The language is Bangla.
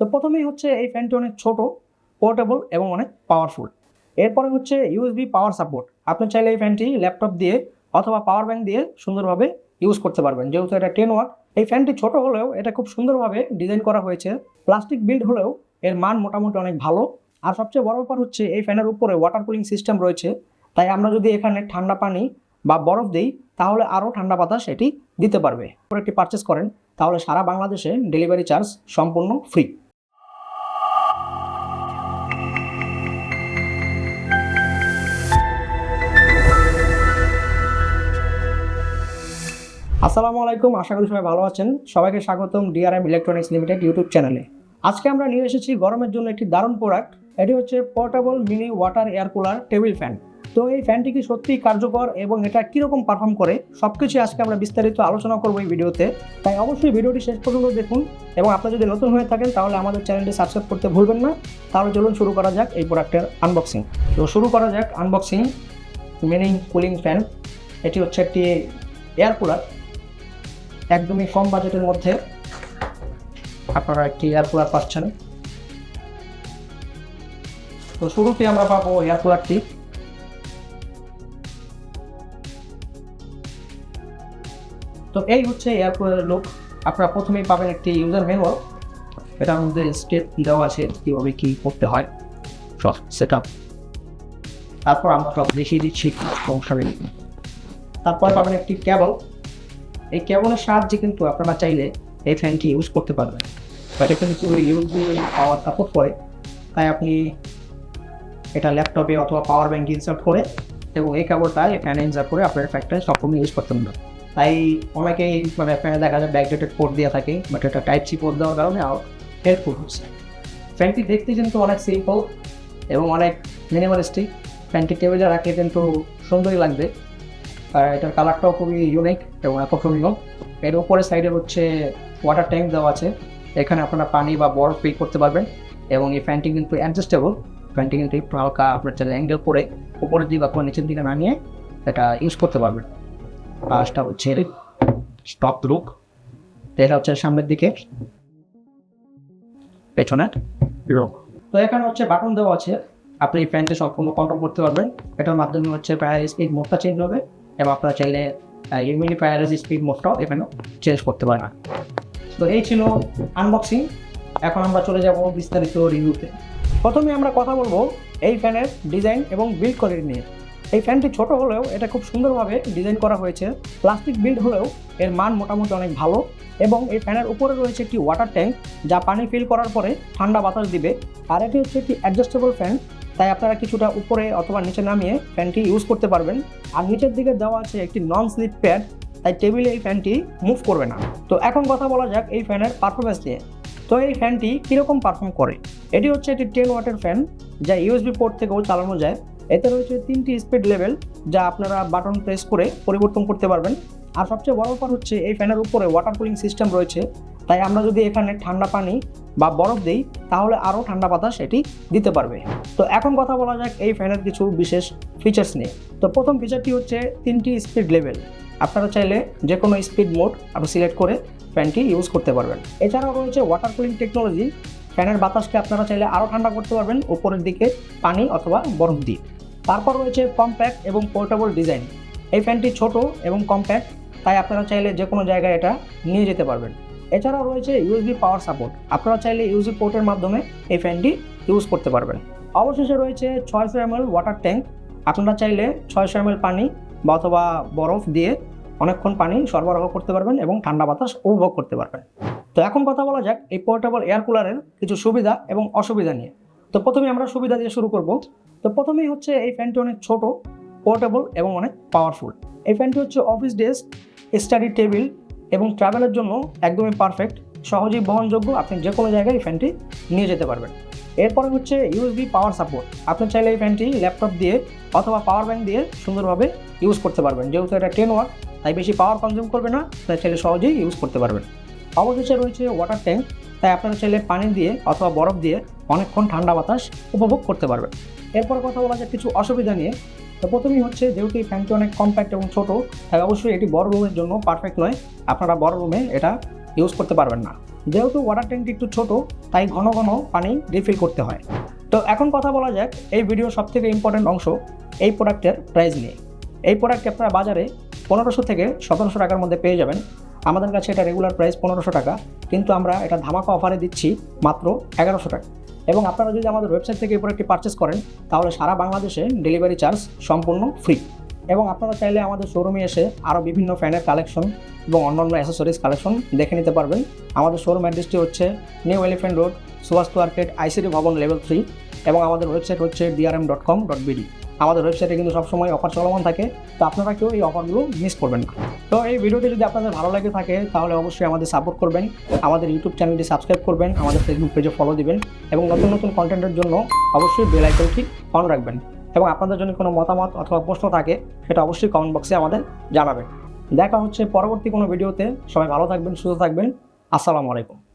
তো প্রথমেই হচ্ছে এই ফ্যানটি অনেক ছোট পোর্টেবল এবং অনেক পাওয়ারফুল এরপরে হচ্ছে ইউএসবি পাওয়ার সাপোর্ট আপনি চাইলে এই ফ্যানটি ল্যাপটপ দিয়ে অথবা পাওয়ার ব্যাঙ্ক দিয়ে সুন্দরভাবে ইউজ করতে পারবেন। যেহেতু এটা টেন ওয়াট এই ফ্যানটি ছোট হলেও এটা খুব সুন্দরভাবে ডিজাইন করা হয়েছে। প্লাস্টিক বিল্ড হলেও এর মান মোটামুটি অনেক ভালো। আর সবচেয়ে বড় ব্যাপার হচ্ছে এই ফ্যানের উপরে ওয়াটার কুলিং সিস্টেম রয়েছে। তাই আমরা যদি এখানে ঠান্ডা পানি বা বরফ দিই, তাহলে আরও ঠান্ডা বাতাস এটি দিতে পারবে। একটি পারচেস করেন, তাহলে সারা বাংলাদেশে ডেলিভারি চার্জ সম্পূর্ণ ফ্রি আসসালামু আলাইকুম, আশা করি সবাই ভালো আছেন। সবাইকে স্বাগতম ডিআরএম ইলেকট্রনিক্স লিমিটেড ইউটিউব চ্যানেলে। আজকে আমরা নিয়ে এসেছি গরমের জন্য একটি দারুণ প্রোডাক্ট এটি হচ্ছে portable mini water air cooler table fan তো এই ফ্যানটি কি সত্যিই কার্যকর এবং এটা কীরকম পারফর্ম করে? সব কিছু আজকে আমরা বিস্তারিত আলোচনা করব এই ভিডিওতে। তাই অবশ্যই ভিডিওটি শেষ পর্যন্ত দেখুন এবং আপনি যদি নতুন হয়ে থাকেন, তাহলে আমাদের চ্যানেলটি সাবস্ক্রাইব করতে ভুলবেন না। তাহলে চলুন শুরু করা যাক এই প্রোডাক্টের আনবক্সিং তো শুরু করা যাক আনবক্সিং মিনি কুলিং ফ্যান এটি হচ্ছে একটি এয়ার কুলার একদমই কম বাজেটের মধ্যে আপনারা একটি এয়ার কুলার পাচ্ছেন। তো শুরুতে আমরা পাবো এয়ার কুলারটি তো এই হচ্ছে এয়ার কুলারের লুক আপনারা প্রথমেই পাবেন একটি ইউজার ম্যানুয়াল এটার মধ্যে স্টেপ দেওয়া আছে কীভাবে কী করতে হয়। সব সেট আপ তারপর আমরা সব দেখিয়ে দিচ্ছি তারপর পাবেন একটি ক্যাবল এই কেবলের সাহায্যে কিন্তু আপনারা চাইলে এই ফ্যানটি ইউজ করতে পারবেন। বাট এটা কিন্তু ইউজবি পাওয়ার সাপোর্ট করে। তাই আপনি এটা ল্যাপটপে অথবা পাওয়ার ব্যাঙ্ক ইনসার্ট করে এবং এই কেবলটা ফ্যানে ইনসার্ট করে আপনার ফ্যানটা সম্পূর্ণ ইউজ করতে পারবেন। তাই অনেকেই মানে ফ্যানে দেখা যায় ব্যাকডেটেড পোর্ট দিয়ে থাকে বাট এটা টাইপ সি পোর্ট দেওয়ার কারণে হেল্পফুল হচ্ছে ফ্যানটি দেখতে কিন্তু অনেক সিম্পল এবং অনেক মিনিমালিস্টিক ফ্যানটি টেবিলে রাখলে কিন্তু সুন্দরই লাগবে। আর এটার কালারটাও খুবই ইউনিক এবং আকর্ষণীয়। এর উপরে সাইডে হচ্ছে ওয়াটার ট্যাঙ্ক দেওয়া আছে। এখানে আপনারা পানি বা বরফ ফিল করতে পারবেন এবং এই ফ্যানটি কিন্তু অ্যাডজাস্টেবল ফ্যানটি কিন্তু একটু হালকা আপনার চাইলে অ্যাঙ্গেল করে উপরের দিকে অথবা নিচের দিকে নামিয়ে এটা ইউজ করতে পারবেন। পাঁচটা হচ্ছে স্টপ লুক এটা হচ্ছে সামনের দিকে। পেছনে তো এখানে হচ্ছে বাটন দেওয়া আছে। আপনি এই ফ্যানটা সম্পূর্ণ কন্ট্রোল করতে পারবেন। এটার মাধ্যমে হচ্ছে প্রায় স্পিড মোডটা চেঞ্জ হবে। এবং আপনারা চাইলে ইউমিনিফায়ারের স্পিড মোডটাও এখানেও চেঞ্জ করতে পারেন। তো এই ছিল আনবক্সিং এখন আমরা চলে যাব বিস্তারিত রিভিউতে প্রথমে আমরা কথা বলব এই ফ্যানের ডিজাইন এবং বিল্ড কোয়ালিটি নিয়ে। এই ফ্যানটি ছোট হলেও এটা খুব সুন্দরভাবে ডিজাইন করা হয়েছে। প্লাস্টিক বিল্ড হলেও এর মান মোটামুটি অনেক ভালো এবং এই ফ্যানের উপরে রয়েছে একটি ওয়াটার ট্যাঙ্ক যা পানি ফিল করার পরে ঠান্ডা বাতাস দিবে। আর এটি হচ্ছে একটি অ্যাডজাস্টেবল ফ্যান তাই আপনারা কিছুটা উপরে অথবা নিচে নামিয়ে ফ্যানটি ইউজ করতে পারবেন। আর নিচের দিকে দেওয়া আছে একটি নন স্লিপ প্যাড তাই টেবিলে এই ফ্যানটি মুভ করবে না। তো এখন কথা বলা যাক এই ফ্যানের পারফরমেন্স নিয়ে। তো এই ফ্যানটি কীরকম পারফর্ম করে? এটি হচ্ছে একটি টেন ওয়াটের ফ্যান, যা ইউএসবি পোর্ট থেকেও চালানো যায়। এতে রয়েছে তিনটি স্পিড লেভেল যা আপনারা বাটন প্রেস করে পরিবর্তন করতে পারবেন। আর সবচেয়ে বড় ব্যাপার হচ্ছে এই ফ্যানের উপরে ওয়াটার কুলিং সিস্টেম রয়েছে। তাই আমরা যদি এখানে ঠান্ডা পানি বা বরফ দিই, তাহলে আরও ঠান্ডা বাতাস এটি দিতে পারবে। তো এখন কথা বলা যাক এই ফ্যানের কিছু বিশেষ ফিচার্স নিয়ে। তো প্রথম ফিচারটি হচ্ছে তিনটি স্পিড লেভেল আপনারা চাইলে যে কোনো স্পিড মোড আপনি সিলেক্ট করে ফ্যানটি ইউজ করতে পারবেন। এছাড়াও রয়েছে ওয়াটার কুলিং টেকনোলজি ফ্যানের বাতাসকে আপনারা চাইলে আরও ঠান্ডা করতে পারবেন উপরের দিকে পানি অথবা বরফ দিয়ে। তারপর রয়েছে কম্প্যাক্ট এবং পোর্টেবল ডিজাইন এই ফ্যানটি ছোট এবং কম্প্যাক্ট তাই আপনারা চাইলে যে কোনো জায়গায় এটা নিয়ে যেতে পারবেন। এছাড়াও রয়েছে ইউএসবি পাওয়ার সাপোর্ট আপনারা চাইলে ইউএসবি পোর্টের মাধ্যমে এই ফ্যানটি ইউজ করতে পারবেন। অবশেষে রয়েছে ছয়শো এম ওয়াটার ট্যাঙ্ক আপনারা চাইলে ছয়শো এম পানি বা অথবা বরফ দিয়ে অনেকক্ষণ পানি সরবরাহ করতে পারবেন এবং ঠান্ডা বাতাস উপভোগ করতে পারবেন। তো এখন কথা বলা যাক এই পোর্টেবল এয়ার কুলারের কিছু সুবিধা এবং অসুবিধা নিয়ে। তো প্রথমে আমরা সুবিধা দিয়ে শুরু করব। তো প্রথমেই হচ্ছে এই ফ্যানটি অনেক ছোট পোর্টেবল এবং অনেক পাওয়ারফুল এই ফ্যানটি হচ্ছে অফিস ডেস্ক স্টাডি টেবিল এবং ট্রাভেলের জন্য একদমই পারফেক্ট সহজেই বহনযোগ্য আপনি যে কোনো জায়গায় এই ফ্যানটি নিয়ে যেতে পারবেন। এরপরে হচ্ছে ইউএসবি পাওয়ার সাপোর্ট আপনি চাইলে এই ফ্যানটি ল্যাপটপ দিয়ে অথবা পাওয়ার ব্যাঙ্ক দিয়ে সুন্দরভাবে ইউজ করতে পারবেন। যেহেতু এটা টেন ওয়াট তাই বেশি পাওয়ার কনজিউম করবে না, তাই চাইলে সহজেই ইউজ করতে পারবেন। অবশেষে রয়েছে ওয়াটার ট্যাঙ্ক তাই আপনারা চাইলে পানি দিয়ে অথবা বরফ দিয়ে অনেকক্ষণ ঠান্ডা বাতাস উপভোগ করতে পারবেন। এরপর কথা বলা যায় কিছু অসুবিধা নিয়ে। তো প্রথমেই হচ্ছে যেহেতু এই ফ্যানটি অনেক কম্প্যাক্ট এবং ছোট, তাই অবশ্যই এটি বড় রুমের জন্য পারফেক্ট নয়। আপনারা বড় রুমে এটা ইউজ করতে পারবেন না। যেহেতু ওয়াটার ট্যাঙ্কটি একটু ছোট, তাই ঘন ঘন পানি রিফিল করতে হয়। তো এখন কথা বলা যাক, এই ভিডিওর সবথেকে ইম্পর্টেন্ট অংশ, এই প্রোডাক্টের প্রাইস নিয়ে। এই প্রোডাক্টটি আপনারা বাজারে পনেরোশো থেকে সতেরোশো টাকার মধ্যে পেয়ে যাবেন। আমাদের কাছে এটা রেগুলার প্রাইস পনেরোশো টাকা, কিন্তু আমরা এটা ধামাকা অফারে দিচ্ছি মাত্র এগারোশো টাকা। এবং আপনারা যদি আমাদের ওয়েবসাইট থেকে এই প্রোডাক্টটি পারচেস করেন, তাহলে সারা বাংলাদেশে ডেলিভারি চার্জ সম্পূর্ণ ফ্রি এবং আপনারা চাইলে আমাদের শোরুমে এসে আরও বিভিন্ন ফ্যানের কালেকশন এবং অন্যান্য অ্যাসেসরিজ কালেকশন দেখে নিতে পারবেন। আমাদের শোরুম অ্যাড্রেসটি হচ্ছে New Elephant Road Subhash market ICD ভবন লেভেল থ্রি এবং আমাদের ওয়েবসাইট হচ্ছে DRM dot com dot BD আমাদের ওয়েবসাইটে কিন্তু সবসময় অফার চলমান থাকে, তো আপনারা কেউ এই অফারগুলো মিস করবেন না। তো এই ভিডিওটি যদি আপনাদের ভালো লাগে থাকে, তাহলে অবশ্যই আমাদের সাপোর্ট করবেন, আমাদের ইউটিউব চ্যানেলটি সাবস্ক্রাইব করবেন, আমাদের ফেসবুক পেজে ফলো দিবেন, এবং নতুন নতুন কন্টেন্টের জন্য অবশ্যই বেল আইকনটি অন রাখবেন। এবং আপনাদের জন্য কোনো মতামত অথবা প্রশ্ন থাকে, সেটা অবশ্যই কমেন্ট বক্সে আমাদের জানাবেন। দেখা হচ্ছে পরবর্তী কোনো ভিডিওতে সবাই ভালো থাকবেন, সুস্থ থাকবেন। আসসালামু আলাইকুম।